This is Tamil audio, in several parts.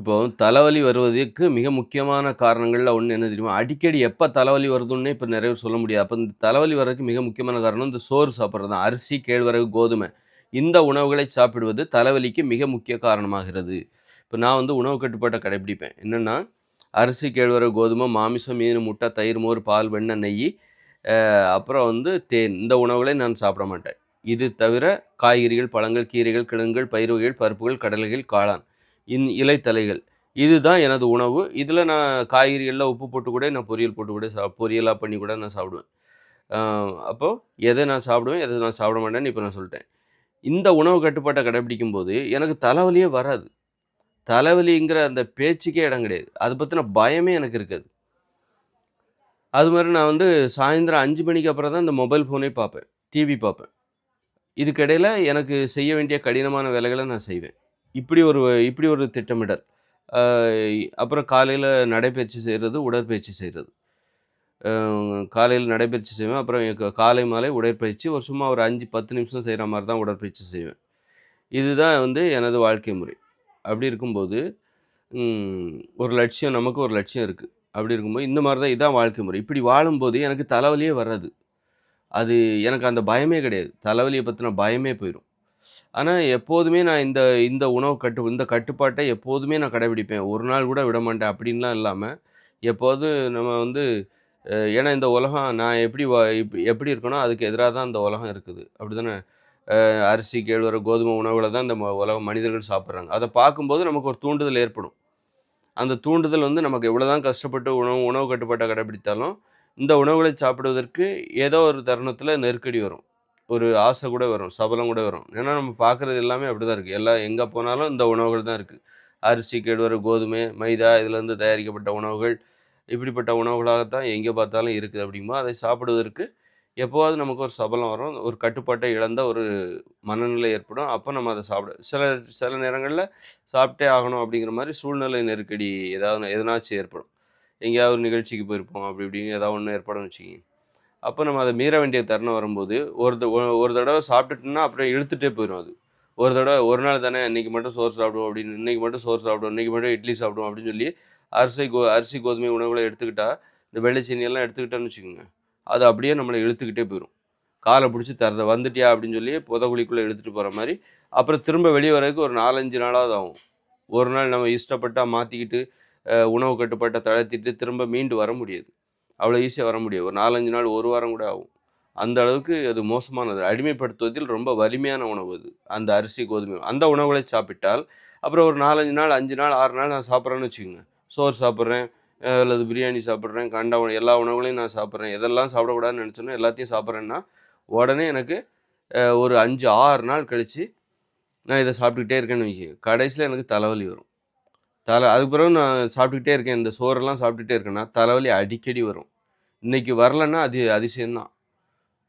இப்போ தலைவலி வருவதற்கு மிக முக்கியமான காரணங்களில் ஒன்று என்ன தெரியுமா? அடிக்கடி எப்போ தலைவலி வருதுன்னே இப்போ நிறைய சொல்ல முடியாது. அப்போ இந்த தலைவலி வர்றதுக்கு மிக முக்கியமான காரணம் இந்த சோறு சாப்பிட்றது தான். அரிசி, கேழ்வரகு, கோதுமை இந்த உணவுகளை சாப்பிடுவது தலைவலிக்கு மிக முக்கிய காரணமாகிறது. இப்போ நான் வந்து உணவு கட்டுப்பாட்டை கடைபிடிப்பேன். என்னென்னா அரிசி, கேழ்வரகு, கோதுமை, மாமிசம், மீன், முட்டை, தயிர், மோர், பால், வெண்ணெய், நெய் அப்புறம் வந்து தேன். இந்த உணவுகளை நான் சாப்பிட மாட்டேன். இது தவிர காய்கறிகள், பழங்கள், கீரைகள், கிழங்குகள், பயிர் வகைகள், பருப்புகள், கடலைகள், காளான், இந் இலைத்தழைகள். இதுதான் எனது உணவு. இதில் நான் காய்கறிகள்ல உப்பு போட்டு கூட நான் பொரியல் போட்டு கூட சா பொரியலாக பண்ணி கூட நான் சாப்பிடுவேன். அப்போது எதை நான் சாப்பிடுவேன், எதை நான் சாப்பிட மாட்டேன்னு இப்போ நான் சொல்லிட்டேன் இந்த உணவு கட்டுப்பாட்டை கடைபிடிக்கும் போது எனக்கு தலைவலியே வராது. தலைவலிங்கிற அந்த பேச்சுக்கே இடம் கிடையாது. அதை பற்றின பயமே எனக்கு இருக்காது. அது மாதிரி நான் வந்து சாயந்தரம் அஞ்சு மணிக்கு அப்புறம் தான் இந்த மொபைல் ஃபோனே பார்ப்பேன். டிவி பார்ப்பேன். இதுக்கிடையில் எனக்கு செய்ய வேண்டிய கடினமான வேலைகளை நான் செய்வேன். இப்படி ஒரு இப்படி ஒரு திட்டமிடல். அப்புறம் காலையில் நடைப்பயிற்சி செய்கிறது உடற்பயிற்சி செய்கிறது காலையில் நடைபயிற்சி நடைப்பயிற்சி செய்வேன். அப்புறம் காலை, மாலை உடற்பயிற்சி ஒரு சும்மா ஒரு 5, 10 நிமிஷம் செய்கிற மாதிரி தான் உடற்பயிற்சி செய்வேன். இதுதான் வந்து எனது வாழ்க்கை முறை. அப்படி இருக்கும்போது, ஒரு லட்சியம் நமக்கு ஒரு லட்சியம் இருக்குது அப்படி இருக்கும்போது இந்த மாதிரி தான் இதான் வாழ்க்கை முறை. இப்படி வாழும்போது எனக்கு தலைவலியே வராது. அது எனக்கு அந்த பயமே கிடையாது. தலைவலியை பற்றின பயமே போயிடும் ஆனால் எப்போதுமே நான் இந்த இந்த உணவு கட்டு இந்த கட்டுப்பாட்டை எப்போதுமே நான் கடைபிடிப்பேன். ஒரு நாள் கூட விடமாட்டேன் அப்படின்லாம் இல்லாமல் எப்போதும் நம்ம வந்து ஏன்னா இந்த உலகம் நான் எப்படி வ இப் எப்படி இருக்கனோ அதுக்கு எதிராக தான் இந்த உலகம் இருக்குது. அப்படிதானே? தானே அரிசி, கேழ்வரகு, கோதுமை உணவுகளை தான் இந்த ம உலகம் மனிதர்கள் சாப்பிட்றாங்க அதை பார்க்கும்போது நமக்கு ஒரு தூண்டுதல் ஏற்படும். அந்த தூண்டுதல் வந்து நமக்கு எவ்வளோதான் கஷ்டப்பட்டு உணவு உணவு கட்டுப்பாட்டை கடைபிடித்தாலும், இந்த உணவுகளை சாப்பிடுவதற்கு ஏதோ ஒரு தருணத்தில் நெருக்கடி வரும். ஒரு ஆசை கூட வரும். சபலம் கூட வரும். ஏன்னா நம்ம பார்க்குறது எல்லாமே அப்படி தான் இருக்குது எல்லாம் எங்கே போனாலும் இந்த உணவுகள் தான் இருக்குது அரிசி, கேழ்வரகு, கோதுமை, மைதா இதிலேருந்து தயாரிக்கப்பட்ட உணவுகள், இப்படிப்பட்ட உணவுகளாக தான் எங்கே பார்த்தாலும் இருக்குது அப்படிமா அதை சாப்பிடுவதற்கு எப்போவாவது நமக்கு ஒரு சபலம் வரும். ஒரு கட்டுப்பாட்டை இழந்த ஒரு மனநிலை ஏற்படும். அப்போ நம்ம அதை சாப்பிட சில சில நேரங்களில் சாப்பிட்டே ஆகணும் அப்படிங்கிற மாதிரி சூழ்நிலை நெருக்கடி ஏதாவது எதனாச்சும் ஏற்படும். எங்கேயாவது ஒரு நிகழ்ச்சிக்கு போயிருப்போம். அப்படி இப்படின்னு ஏதாவது ஒன்று ஏற்படும்னு வச்சுக்கிங்க அப்போ நம்ம அதை மீற வேண்டிய தருணம் வரும்போது, ஒரு த ஒரு தடவை சாப்பிட்டுட்டோம்னா அப்புறம் இழுத்துட்டே போயிடும் அது. ஒரு தடவை ஒரு நாள் தானே இன்றைக்கி மட்டும் சோறு சாப்பிடுவோம் அப்படின்னு, இன்றைக்கி மட்டும் சோறு சாப்பிடுவோம், இன்னைக்கு மட்டும் இட்லி சாப்பிடுவோம் அப்படின்னு சொல்லி அரிசி கோ அரிசி, கோதுமை உணவுகளை எடுத்துக்கிட்டால் இந்த வெள்ளை எடுத்துக்கிட்டோன்னு வச்சுக்கோங்க, அது அப்படியே நம்மளை இழுத்துக்கிட்டே போயிடும் காலை பிடிச்சி தரத வந்துட்டியா அப்படின்னு சொல்லி புதகுழிக்குள்ளே எடுத்துகிட்டு போகிற மாதிரி அப்புறம் திரும்ப வெளியே வரதுக்கு ஒரு 4, 5 நாளாவது ஆகும். ஒரு நாள் நம்ம இஷ்டப்பட்டால் மாற்றிக்கிட்டு உணவு கட்டுப்பாட்டை தளர்த்திட்டு திரும்ப மீண்டு வர முடியாது. அவ்வளோ ஈஸியாக வர முடியும் ஒரு 4, 5 நாள், ஒரு வாரம் கூட ஆகும். அந்த அளவுக்கு அது மோசமானது. அடிமைப்படுத்துவதில் ரொம்ப வலிமையான உணவு அது. அந்த அரிசி, கோதுமை. அந்த உணவுகளை சாப்பிட்டால், அப்புறம் ஒரு 4, 5 நாள், அஞ்சு நாள், ஆறு நாள் நான் சாப்பிட்றேன்னு வச்சுக்கோங்க. சோறு சாப்பிட்றேன், அல்லது பிரியாணி சாப்பிட்றேன், கண்ட உணவு எல்லா உணவுகளையும் நான் சாப்பிட்றேன். எதெல்லாம் சாப்பிடக்கூடாதுன்னு நெனச்சேனோ எல்லாத்தையும் சாப்பிட்றேன்னா, உடனே எனக்கு ஒரு 5, 6 நாள் கழித்து நான் இதை சாப்பிட்டுக்கிட்டே இருக்கேன்னு வைங்க, கடைசியில் எனக்கு தலைவலி வரும். தலை அதுக்கு பிறகு நான் சாப்பிட்டுக்கிட்டே இருக்கேன். இந்த சோறெல்லாம் சாப்பிட்டுட்டே இருக்கேன்னா, தலைவலி அடிக்கடி வரும். இன்னைக்கு வரலன்னா அது அதிசயம் தான்.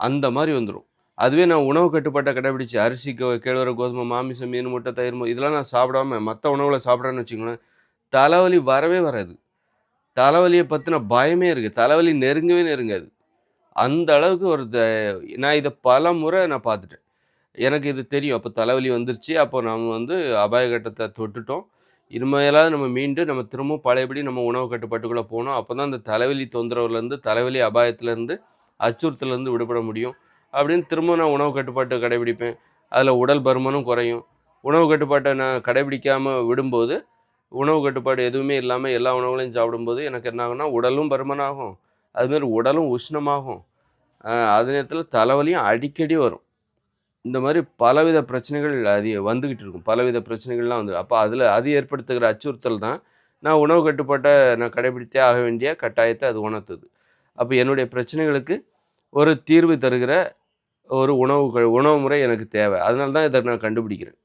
அந்த மாதிரி வந்துடும் அதுவே நான் உணவு கட்டுப்பாட்டை கடைபிடிச்சு அரிசி, கேழ்வர கோதுமை, மாமிசம், மீன், முட்டை, தயிர், இதெல்லாம் நான் சாப்பிடாம மற்ற உணவுகளை சாப்பிட்றேன்னு வச்சுக்கோங்களேன், தலைவலி வரவே வராது. தலைவலியை பற்றின பயமே இருக்குது தலைவலி நெருங்கவே நெருங்காது. அந்த அளவுக்கு ஒரு த நான் பல முறை நான் பார்த்துட்டேன். எனக்கு இது தெரியும். அப்போ தலைவலி வந்துருச்சு. அப்போ நம்ம வந்து அபாயகட்டத்தை தொட்டுட்டோம். இனிமேலாவது நம்ம மீண்டு நம்ம திரும்பவும் பழையபடி நம்ம உணவு கட்டுப்பாட்டுக்குள்ளே போகணும் அப்போ தான் அந்த தலைவலி தொந்தரவுலேருந்து, தலைவலி அபாயத்துலேருந்து அச்சுறுத்தலேருந்து விடுபட முடியும். அப்படின்னு திரும்ப நான் உணவு கட்டுப்பாட்டை கடைபிடிப்பேன். அதில் உடல் பருமனும் குறையும். உணவு கட்டுப்பாட்டை நான் கடைபிடிக்காமல் விடும்போது, உணவு கட்டுப்பாடு எதுவுமே இல்லாமல் எல்லா உணவுகளையும் சாப்பிடும்போது எனக்கு என்ன ஆகும்னா, உடலும் பருமனாகும். அதுமாரி உடலும் உஷ்ணமாகும். அ அதே நேரத்தில் தலைவலியும் அடிக்கடி வரும். இந்த மாதிரி பலவித பிரச்சனைகள் அது வந்துக்கிட்டு இருக்கும். பலவித பிரச்சனைகள்லாம் வந்து அப்போ அதில் அது ஏற்படுத்துகிற அச்சுறுத்தல் தான், நான் உணவு கட்டுப்பாட்டை நான் கடைபிடித்தே ஆக வேண்டிய கட்டாயத்தை அது உணர்த்துது. அப்போ என்னுடைய பிரச்சனைகளுக்கு ஒரு தீர்வு தருகிற ஒரு உணவு உணவு முறை எனக்கு தேவை. அதனால தான் இதை நான் கண்டுபிடிக்கிறேன்.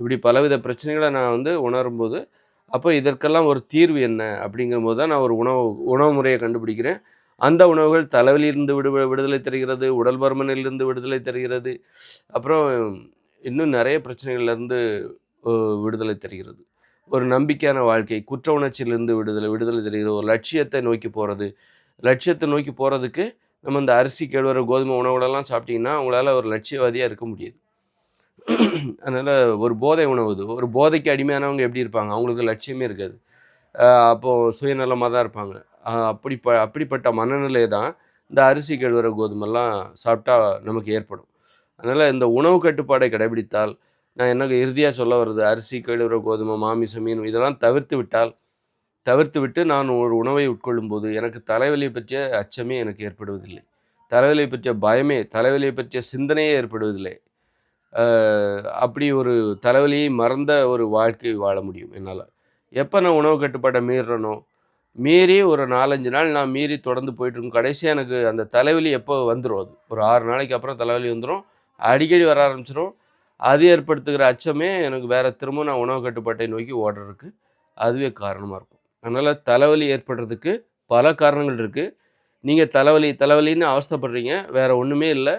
இப்படி பலவித பிரச்சனைகளை நான் வந்து உணரும்போது, அப்போ இதற்கெல்லாம் ஒரு தீர்வு என்ன? அப்படிங்கும்போது தான் நான் ஒரு உணவு உணவு முறையை கண்டுபிடிக்கிறேன். அந்த உணவுகள் தலைவலியிலிருந்து விடு விடுதலை தருகிறது, உடல் பருமனிலிருந்து விடுதலை தருகிறது. அப்புறம் இன்னும் நிறைய பிரச்சனைகள்லேருந்து விடுதலை தருகிறது. ஒரு நம்பிக்கையான வாழ்க்கை, குற்ற உணர்ச்சியிலிருந்து விடுதலை விடுதலை தருகிறது. ஒரு லட்சியத்தை நோக்கி போகிறது லட்சியத்தை நோக்கி போகிறதுக்கு நம்ம இந்த அரிசி, கேழ்வர கோதுமை உணவுகளெல்லாம் சாப்பிட்டிங்கன்னா அவங்களால ஒரு லட்சியவாதியாக இருக்க முடியாது. அதனால் ஒரு போதை உணவு இது ஒரு போதைக்கு அடிமையானவங்க எப்படி இருப்பாங்க அவங்களுக்கு லட்சியமே இருக்காது அப்போது சுயநலமாக தான் இருப்பாங்க. அப்படி ப அப்படிப்பட்ட மனநிலை தான் இந்த அரிசி கழுவுற கோதுமெல்லாம் சாப்பிட்டா நமக்கு ஏற்படும். அதனால் இந்த உணவு கட்டுப்பாடை கடைபிடித்தால் நான் என்ன இறுதியாக சொல்ல வருது அரிசி கழுவுற கோதுமை மாமிசம் மீன் இதெல்லாம் தவிர்த்து விட்டால் தவிர்த்து விட்டு நான் ஒரு உணவை உட்கொள்ளும்போது எனக்கு தலைவலியை பற்றிய அச்சமே எனக்கு ஏற்படுவதில்லை. தலைவலியை பற்றிய பயமே தலைவலியை பற்றிய சிந்தனையே ஏற்படுவதில்லை. அப்படி ஒரு தலைவலியை மறந்த ஒரு வாழ்க்கை வாழ முடியும் என்னால். எப்போ நான் உணவு கட்டுப்பாட்டை மீறணும் மீறி ஒரு நாலஞ்சு நாள் நான் மீறி தொடர்ந்து போயிட்டுருக்கும். கடைசியாக எனக்கு அந்த தலைவலி எப்போ வந்துடும் அது? ஒரு ஆறு நாளைக்கு அப்புறம் தலைவலி வந்துடும் அடிக்கடி வர ஆரம்பிச்சிடும் அது ஏற்படுத்துகிற அச்சமே எனக்கு வேறு திரும்ப நான் உணவு கட்டுப்பாட்டை நோக்கி ஓடுறதுக்கு அதுவே காரணமாக இருக்கும். அதனால் தலைவலி ஏற்படுறதுக்கு பல காரணங்கள் இருக்குது நீங்கள் தலைவலி தலைவலின்னு அவஸ்தைப்படுறீங்க. வேறு ஒன்றுமே இல்லை.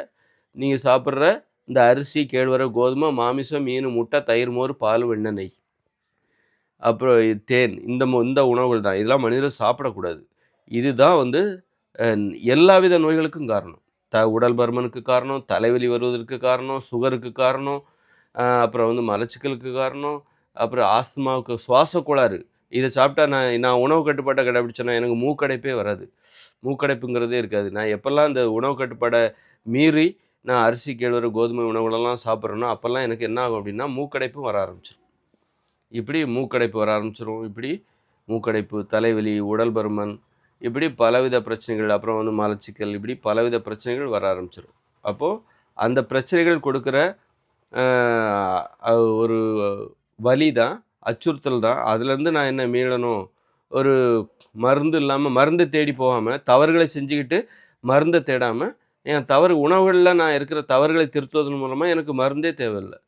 நீங்கள் சாப்பிட்ற இந்த அரிசி கேழ்வரை கோதுமை மாமிசம் மீன் முட்டை தயிர் மோர் பால் வெண்ணெய். நெய் அப்புறம் தேன் இந்த இந்த உணவுகள் தான். இதெல்லாம் மனிதர்கள் சாப்பிடக்கூடாது. இதுதான் வந்து எல்லா எல்லாவித நோய்களுக்கும் காரணம். த உடல் பருமனுக்கு காரணம் தலைவலி வருவதற்கு காரணம் சுகருக்கு காரணம் அப்புறம் வந்து மலச்சிக்கலுக்கு காரணம் அப்புறம் ஆஸ்துமாவுக்கு சுவாச கோளாறு இதை சாப்பிட்டா நான் நான் உணவு கட்டுப்பாட்டை கடைபிடிச்சேன்னா எனக்கு மூக்கடைப்பே வராது. மூக்கடைப்புங்கிறதே இருக்காது. நான் எப்போல்லாம் இந்த உணவு கட்டுப்பாடை மீறி நான் அரிசி கேழ்வரை கோதுமை உணவுகளெல்லாம் சாப்பிட்றேனோ அப்போல்லாம் எனக்கு என்ன ஆகும் அப்படின்னா மூக்கடைப்பும் வர ஆரம்பிச்சிடும் இப்படி மூக்கடைப்பு வர ஆரம்பிச்சிடும் இப்படி மூக்கடைப்பு தலைவலி உடல் பருமன் இப்படி பலவித பிரச்சனைகள் அப்புறம் வந்து மலச்சிக்கல் இப்படி பலவித பிரச்சனைகள் வர ஆரம்பிச்சிடும் அப்போது அந்த பிரச்சனைகள் கொடுக்குற ஒரு வலி தான் அச்சுறுத்தல் தான். அதுலேருந்து நான் என்ன மீளணும்? ஒரு மருந்து இல்லாமல் மருந்து தேடி போகாமல் தவறுகளை செஞ்சுக்கிட்டு மருந்தை தேடாமல் என் தவறு உணவுகளில் நான் இருக்கிற தவறுகளை திருத்துவதன் மூலமாக எனக்கு மருந்தே தேவையில்லை.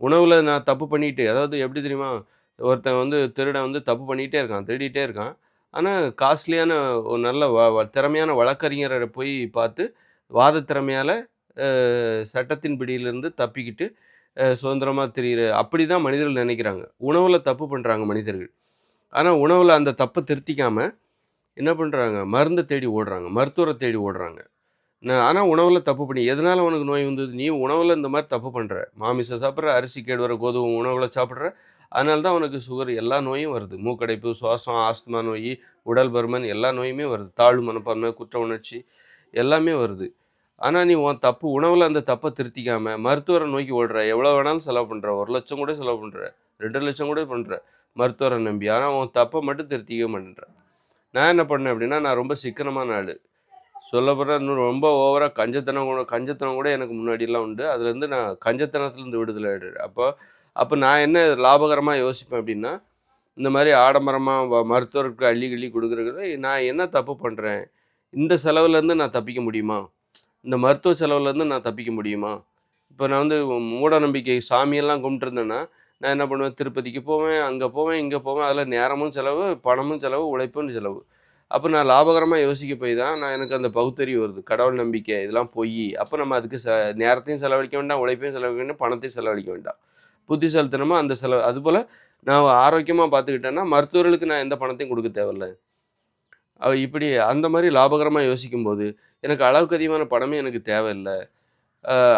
உணவில் நான் தப்பு பண்ணிட்டு அதாவது எப்படி தெரியுமா? ஒருத்தன் வந்து திருடன் வந்து தப்பு பண்ணிகிட்டே இருக்கான் திருடிட்டே இருக்கான். ஆனால் காஸ்ட்லியான ஒரு நல்ல வ வ- திறமையான வழக்கறிஞரை போய் பார்த்து வாத திறமையால் சட்டத்தின் பிடியிலிருந்து தப்பிக்கிட்டு சுதந்திரமாக தெரிகிற அப்படி தான் மனிதர்கள் நினைக்கிறாங்க. உணவில் தப்பு பண்ணுறாங்க மனிதர்கள். ஆனால் உணவில் அந்த தப்பை திருத்திக்காமல் என்ன பண்ணுறாங்க மருந்தை தேடி ஓடுறாங்க மருத்துவரை தேடி ஓடுறாங்க. ஆனால் உணவில் தப்பு பண்ணி எதனால் உனக்கு நோய் வந்தது? நீ உணவில் இந்த மாதிரி தப்பு பண்ணுற மாமிசம் சாப்பிட்ற அரிசி கேடு வர கோதுமை உணவில் சாப்பிட்ற அதனால தான் உனக்கு சுகர் எல்லா நோயும் வருது. மூக்கடைப்பு சுவாசம் ஆஸ்துமா நோய் உடல் பருமன் எல்லா நோயுமே வருது. தாழ்வு மனப்பான்மை குற்ற உணர்ச்சி எல்லாமே வருது. ஆனால் நீ உன் தப்பு உணவில் அந்த தப்பை திருத்திக்காமல் மருத்துவரை நோக்கி ஓடுற எவ்வளோ வேணாலும் செலவு பண்ணுற ஒரு லட்சம் கூட செலவு பண்ணுற ரெண்டு லட்சம் கூட பண்ணுற மருத்துவரை நம்பி. ஆனால் உன் தப்பை மட்டும் திருத்திக்க மாட்டேன்ற. நான் என்ன பண்ணேன் அப்படின்னா நான் ரொம்ப சிக்கனமான ஆள். சொல்லப்போனால் இன்னும் ரொம்ப ஓவராக கஞ்சத்தனம் கூட கஞ்சத்தனம் கூட எனக்கு முன்னாடிலாம் உண்டு. அதுலேருந்து நான் கஞ்சத்தனத்துலேருந்து விடுதலை ஆயிடுறேன் அப்போ அப்போ நான் என்ன லாபகரமாக யோசிப்பேன் அப்படின்னா இந்த மாதிரி ஆடம்பரமாக மருத்துவருக்கு அள்ளி கிள்ளி கொடுக்குறது நான் என்ன தப்பு பண்ணுறேன் இந்த செலவுலேருந்து நான் தப்பிக்க முடியுமா? இந்த மருத்துவ செலவுலேருந்து நான் தப்பிக்க முடியுமா? இப்போ நான் வந்து மூட நம்பிக்கை சாமியெல்லாம் கும்பிட்டுருந்தேன்னா நான் என்ன பண்ணுவேன்? திருப்பதிக்கு போவேன் அங்கே போவேன் இங்கே போவேன். அதில் நேரமும் செலவு பணமும் செலவு உழைப்பும் செலவு. அப்போ நான் லாபகரமாக யோசிக்க போய் தான் நான் எனக்கு அந்த பகுத்தறிவு வருது. கடவுள் நம்பிக்கை இதெல்லாம் பொய். அப்போ நம்ம அதுக்கு ச நேரத்தையும் செலவழிக்க வேண்டாம் உழைப்பையும் செலவழிக்க வேண்டாம் பணத்தையும் செலவழிக்க வேண்டாம். புத்திசாலித்தனமாக அந்த செலவு அதுபோல் நான் ஆரோக்கியமாக பார்த்துக்கிட்டேன்னா மருத்துவர்களுக்கு நான் எந்த பணத்தையும் கொடுக்க தேவையில்ல. அவள் இப்படி அந்த மாதிரி லாபகரமாக யோசிக்கும்போது எனக்கு அளவுக்கு அதிகமான பணமே எனக்கு தேவையில்லை.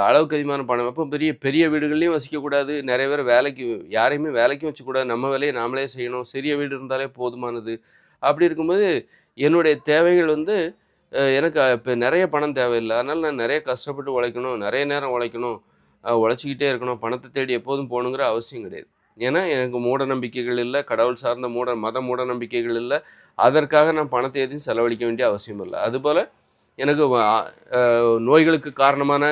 அளவுக்கு அதிகமான பணம். அப்போ பெரிய பெரிய வீடுகள்லையும் வசிக்கக்கூடாது. நிறைய பேர் வேலைக்கு யாரையுமே வேலைக்கும் வச்சுக்கூடாது. நம்ம வேலையை நாமளே செய்யணும். சிறிய வீடு இருந்தாலே போதுமானது. அப்படி இருக்கும்போது என்னுடைய தேவைகள் வந்து எனக்கு இப்போ நிறைய பணம் தேவையில்லை. அதனால் நான் நிறைய கஷ்டப்பட்டு உழைக்கணும் நிறைய நேரம் உழைக்கணும் உழைச்சிக்கிட்டே இருக்கணும். பணத்தை தேடி எப்போதும் போகணுங்கிற அவசியம் கிடையாது. ஏன்னா எனக்கு மூட நம்பிக்கைகள் இல்லை கடவுள் சார்ந்த மூட மத மூட நம்பிக்கைகள் இல்லை. அதற்காக நான் பணத்தை எதையும் செலவழிக்க வேண்டிய அவசியம் இல்லை. அதுபோல் எனக்கு நோய்களுக்கு காரணமான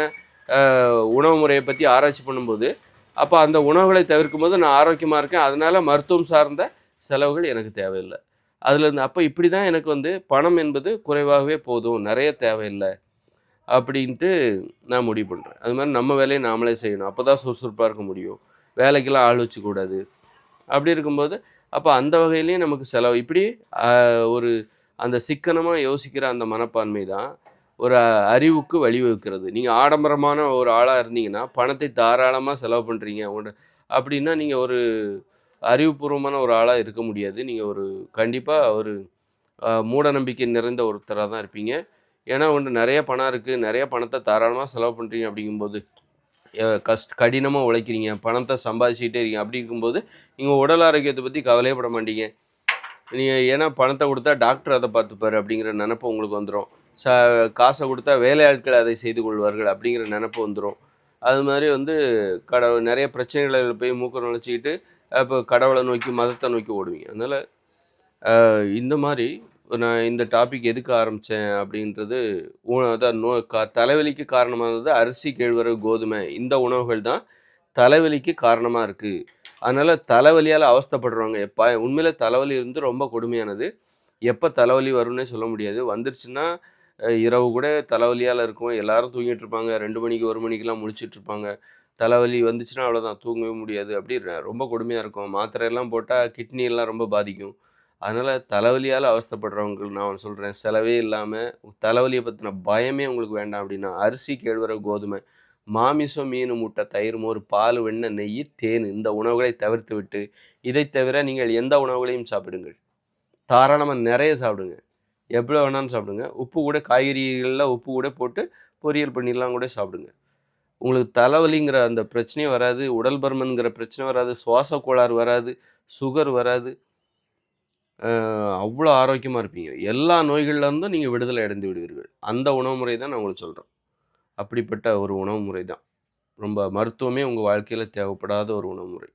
உணவு முறையை பற்றி ஆராய்ச்சி பண்ணும்போது அப்போ அந்த உணவுகளை தவிர்க்கும் போது நான் ஆரோக்கியமாக இருக்கேன். அதனால் மருத்துவம் சார்ந்த செலவுகள் எனக்கு தேவையில்லை. அதுலேருந்து அப்போ இப்படி தான் எனக்கு வந்து பணம் என்பது குறைவாகவே போதும் நிறைய தேவையில்லை அப்படின்ட்டு நான் முடிவு பண்ணுறேன் அது மாதிரி நம்ம வேலையை நாமளே செய்யணும். அப்போ தான் சுறுசுறுப்பாக இருக்க முடியும். வேலைக்கெல்லாம் ஆள் வச்சுக்கூடாது அப்படி இருக்கும்போது அப்போ அந்த வகையிலையும் நமக்கு செலவு. இப்படி ஒரு அந்த சிக்கனமாக யோசிக்கிற அந்த மனப்பான்மை தான் ஒரு அறிவுக்கு வழிவகுக்கிறது. நீங்கள் ஆடம்பரமான ஒரு ஆளாக இருந்தீங்கன்னா பணத்தை தாராளமாக செலவு பண்ணுறீங்க உங்க அப்படின்னா நீங்கள் ஒரு அறிவுபூர்வமான ஒரு ஆளாக இருக்க முடியாது. நீங்கள் ஒரு கண்டிப்பாக ஒரு மூட நம்பிக்கை நிறைந்த ஒருத்தராக தான் இருப்பீங்க. ஏன்னா ஒன்று நிறைய பணம் இருக்குது நிறைய பணத்தை தாராளமாக செலவு பண்ணுறீங்க அப்படிங்கும்போது கஷ்ட கடினமாக உழைக்கிறீங்க. பணத்தை சம்பாதிச்சுக்கிட்டே இருக்கீங்க. அப்படி இருக்கும்போது நீங்கள் உடல் ஆரோக்கியத்தை பற்றி கவலையப்பட மாட்டீங்க. நீங்கள் ஏன்னா பணத்தை கொடுத்தா டாக்டர் அதை பார்த்துப்பாரு அப்படிங்கிற நினப்பு உங்களுக்கு வந்துடும் ச காசை கொடுத்தா வேலையாட்கள் அதை செய்து கொள்வார்கள் அப்படிங்கிற நினப்பு வந்துடும் அது மாதிரி வந்து கட நிறைய பிரச்சனைகளில் போய் மூக்க நுழைச்சிக்கிட்டு இப்போ கடவுளை நோக்கி மதத்தை நோக்கி ஓடுவீங்க. அதனால் இந்த மாதிரி நான் இந்த டாபிக் எதுக்கு ஆரம்பித்தேன் அப்படின்றது உ- அதான் நோ கா தலைவலிக்கு காரணமானது அரிசி கேழ்வரகு கோதுமை இந்த உணவுகள் தான் தலைவலிக்கு காரணமாக இருக்குது அதனால் தலைவலியால் அவஸ்தப்படுறவங்க எப்போ உண்மையில் தலைவலி இருந்து ரொம்ப கொடுமையானது. எப்போ தலைவலி வரும்னே சொல்ல முடியாது. வந்துருச்சுன்னா இரவு கூட தலைவலியால் இருக்கும். எல்லாரும் தூங்கிட்டு இருப்பாங்க. ரெண்டு மணிக்கு ஒரு மணிக்கெலாம் முழிச்சிட்டு இருப்பாங்க. தலைவலி வந்துச்சுன்னா அவ்வளோதான் தூங்கவே முடியாது. அப்படி ரொம்ப கொடுமையாக இருக்கும். மாத்திரையெல்லாம் போட்டால் கிட்னியெல்லாம் ரொம்ப பாதிக்கும். அதனால் தலைவலியால் அவஸ்தைப்படுறவங்களுக்கு நான் சொல்கிறேன் செலவே இல்லாமல் தலைவலியை பற்றின பயமே உங்களுக்கு வேண்டாம் அப்படின்னா அரிசி கேழ்வர கோதுமை மாமிசம் மீன் முட்டை தயிர் மோர் பால் வெண்ணெய் நெய் தேன் இந்த உணவுகளை தவிர்த்து விட்டு இதை தவிர நீங்கள் எந்த உணவுகளையும் சாப்பிடுங்கள். தாராளமாக நிறைய சாப்பிடுங்க. எவ்வளோ வேணாலும் சாப்பிடுங்க. உப்பு கூட காய்கறிகளில் உப்பு கூட போட்டு பொரியல் பண்ணிடலாம் கூட சாப்பிடுங்க. உங்களுக்கு தலைவலிங்கிற அந்த பிரச்சனையும் வராது உடல் பருமன்கிற பிரச்சனை வராது சுவாச கோளாறு வராது சுகர் வராது. அவ்வளோ ஆரோக்கியமாக இருப்பீங்க. எல்லா நோய்கள்ல இருந்தும் நீங்கள் விடுதலை அடைந்து விடுவீர்கள். அந்த உணவு முறை தான் நான் உங்களுக்கு சொல்கிறேன் அப்படிப்பட்ட ஒரு உணவு முறை தான். ரொம்ப மருத்துவமே உங்கள் வாழ்க்கையில் தேவைப்படாத ஒரு உணவு முறை.